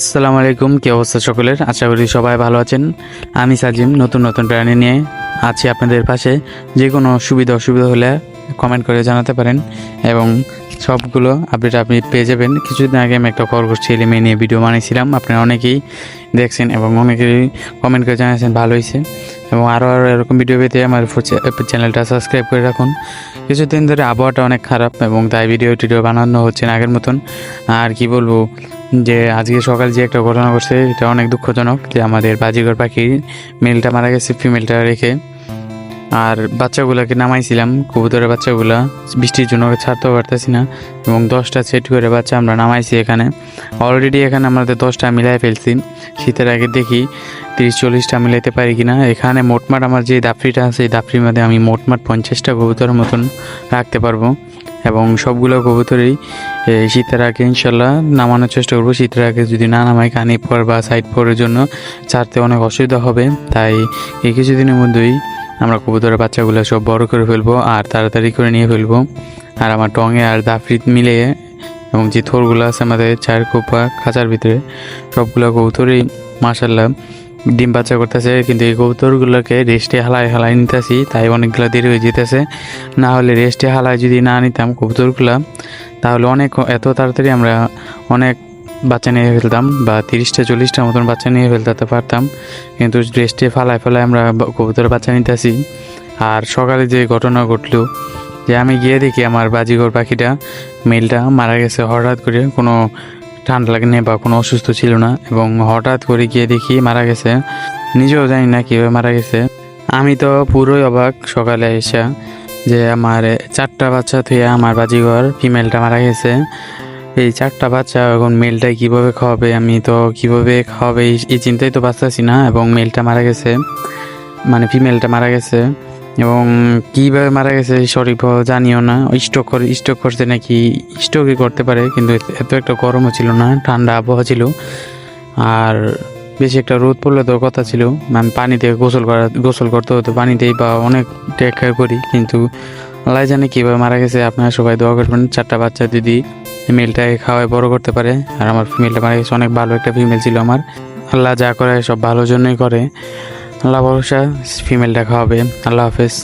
আসসালামু আলাইকুম, কি অবস্থা সকলের? আশা করি সবাই ভালো আছেন। আমি সাজিম, নতুন নতুন প্রাণী নিয়ে আছি আপনাদের পাশে। যে কোনো সুবিধা অসুবিধা হলে কমেন্ট করে জানাতে পারেন এবং সবগুলো আপডেট আপনি পেয়ে যাবেন। কিছুদিন আগে আমি একটা খরগোশ ছেলে মেয়ে নিয়ে ভিডিও বানিয়েছিলাম আপনারা অনেকেই দেখছেন এবং অনেকেই কমেন্ট করে জানিয়েছেন ভালো হয়েছে। এবং আরও আরও এরকম ভিডিও পেতে আমার চ্যানেলটা সাবস্ক্রাইব করে রাখুন। কিছুদিন ধরে আবহাওয়াটা অনেক খারাপ এবং তাই ভিডিও টিডিও বানানো হচ্ছে না আগের মতন। আর কি বলব যে আজকে সকালে যে একটা ঘটনা ঘটছে, এটা অনেক দুঃখজনক যে আমাদের বাজিগর পাখির মেলটা মারা গেছে ফিমেলটা রেখে। আর বাচ্চাগুলোকে নামাইছিলাম, কবুতরের বাচ্চাগুলা, বৃষ্টির জন্য ছাড়তেও পারতেছি না, এবং দশটা সেট করে বাচ্চা আমরা নামাইছি এখানে। অলরেডি এখানে আমাদের দশটা মিলাই ফেলছি, শীতের আগে দেখি তিরিশ, চল্লিশটা মিলাইতে পারি কিনা। এখানে মোটমাট আমার যে দাফরিটা আছে, এই দাফরির মধ্যে আমি মোটমাট পঞ্চাশটা কবুতরের মতন রাখতে পারব। এবং সবগুলো কবুতরেই শীতের আগে ইনশাল্লাহ নামানোর চেষ্টা করব। শীতের আগে যদি না নামাই, কানি পর বা সাইড পরের জন্য ছাড়তে অনেক অসুবিধা হবে। তাই এই কিছুদিনের মধ্যেই আমরা কবুতরের বাচ্চাগুলো সব বড় করে ফেলব আর তাড়াতাড়ি করে নিয়ে ফেলব। আর আমার টঙে আর দাফরিত মিলে এবং যে থোরগুলো আছে আমাদের চার কোপা খাঁচার ভিতরে, সবগুলো কবুতরই মাসাল্লাহ ডিম বাচ্চা করতেছে, কিন্তু এই কবুতরগুলোকে রেস্টে হালায় হালায় নিতেছি, তাই অনেকগুলো দেরি হয়ে যেতেছে। না হলে রেস্টে হালায় যদি না নিতাম কবুতরগুলো, তাহলে অনেক, এত তাড়াতাড়ি আমরা অনেক বাচ্চা নিয়ে ফেলতাম, বা তিরিশটা, চল্লিশটার মতন বাচ্চা নিয়ে ফেলতে পারতাম। কিন্তু রেস্টে ফালায় ফালায় আমরা কবুতরের বাচ্চা নিতেছি। আর সকালে যে ঘটনা ঘটলো, যে আমি গিয়ে দেখি আমার বাজিঘর পাখিটা, মেলটা মারা গেছে হঠাৎ করে কোনো ঠান্ডা লাগেনি বা কোনো অসুস্থ ছিল না এবং হঠাৎ করে গিয়ে দেখি মারা গেছে। নিজেও জানি না কীভাবে মারা গেছে। আমি তো পুরোই অবাক সকালে এসে যে আমার চারটা বাচ্চা থুয়ে আমার বাজিঘর ফিমেলটা মারা গেছে। এই চারটা বাচ্চা এখন মেলটা কীভাবে খাওয়াবে, আমি তো কীভাবে খাওয়াবে এই- চিন্তাই তো বাঁচতেছি না এবং মেলটা মারা গেছে। মানে ফিমেলটা মারা গেছে। এবং কীভাবে মারা গেছে সঠিক জানিও না। স্টক করে স্টক করতে নাকি স্টকই করতে পারে, কিন্তু এত একটা গরমও ছিল না, ঠান্ডা আবহাওয়া ছিল। আর বেশি একটা রোদ পড়লে তো কথা ছিল আমি পানিতে গোসল করা গোসল করতে হতো পানিতেই বা অনেক টেক করি, কিন্তু আল্লাহ জানে কীভাবে মারা গেছে। আপনারা সবাই দোয়া করবেন, চারটা বাচ্চা দিদি মেলটাকে খাওয়ায় বড় করতে পারে। আর আমার ফিমেলটা মারা গেছে, অনেক ভালো একটা ফিমেল ছিল আমার। আল্লাহ যা করে সব ভালোর জন্যই করে। আল্লাহ ভরসা ফিমেলটা খাওয়াবে আল্লাহ হাফেজ।